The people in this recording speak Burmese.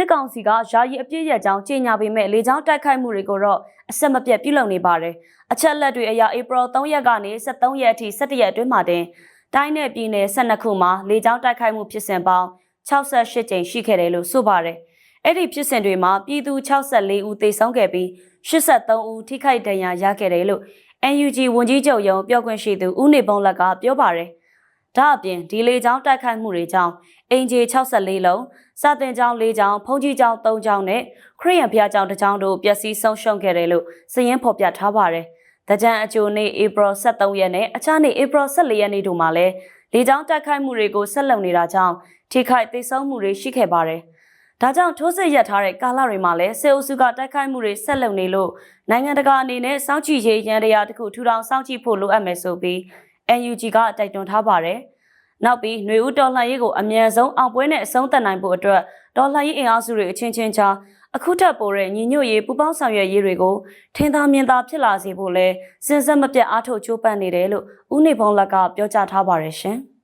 စစ်ကောင်စီကယာယီအပြည့်ရကြောင်းကြေညာပေမဲ့လေကြောင်းတိုက်ခိုက်မှုတွေကိုတော့အဆက်မပြတ်ပြုလုပ်နေပါတယ်။အချက်လက်တွေအရဧပြီ3ရက်ကနေ23ရက်အထိ17ရက်အတွင်းမှာတင်တိုင်းနယ်ပြည်နယ်12ခုမှာလေကြောင်းတိုက်ခိုက်မှုဖြစ်စဉ်ပေါင်း68ကြိမ်ရှိခဲ့တယ်လို့ဆိုပါတယ်။အဲ့ဒီဖြစ်စဉ်တွေမှာပြည်သူ64ဦးသေဆုံးခဲ့ပြီး83ဦးထိခိုက်ဒဏ်ရာရခဲ့တယ်လို့ NUG ဝန်ကြီးချုပ်ရုံးပြောခွင့်ရှိသူဦးနေဘုံလက်ကပြောပါတယ်။ ဒါအပြင်ဒီလေကြောင်းတိုက်ခိုက်မှုတွေကြောင့်အင်ဂျီ64လုံးစာတင်ကျောင်း၄ကျောင်းဖုန်ကြီးကျောင်း၃ကျောင်းနဲ့ခရီးရန်ဘုရားကျောင်းတစ်ကျောင်းတို့ပျက်စီးဆုံးရှုံးခဲ့တယ်လို့စာရင်းဖော်ပြထားပါတယ်။တကြံအကျိုးနေ့ဧပြီ23ရက်နဲ့အခြားနေ့ဧပြီ14ရက်နေ့တို့မှာလည်းလေကြောင်းတိုက်ခိုက်မှုတွေကိုဆက်လုပ်နေတာကြောင့်ထိခိုက်သိဆုံးမှုတွေရှိခဲ့ပါတယ်။ဒါကြောင့်ထိုးစစ်ရပ်ထားတဲ့ကာလတွေမှာလည်းစေအုပ်စုကတိုက်ခိုက်မှုတွေဆက်လုပ်နေလို့နိုင်ငံတကာအနေနဲ့စောင့်ကြည့်ရေးရန်တရားတစ်ခုထူထောင်စောင့်ကြည့်ဖို့လိုအပ်မယ်ဆိုပြီး NUG ကတိုက်တွန်းထားပါတယ်။နောက်ပြီးຫນွေဦးတော်လှန်ရေးကိုအမြန်ဆုံးအောင်ပွဲနဲ့အဆုံးသတ်နိုင်ဖို့အတွက်တော်လှန်ရေးအင်အားစုတွေအချင်းချင်းကြားအခုထပ်ပေါ်တဲ့ညီညွတ်ရေးပူးပေါင်းဆောင်ရွက်ရေးတွေကိုထင်သာမြင်သာဖြစ်လာစေဖို့လဲစဉ်ဆက်မပြတ်အားထုတ်ကြိုးပမ်းနေတယ်လို့ဦးနေဘုံလက်ကပြောကြားထားပါတယ်ရှင်။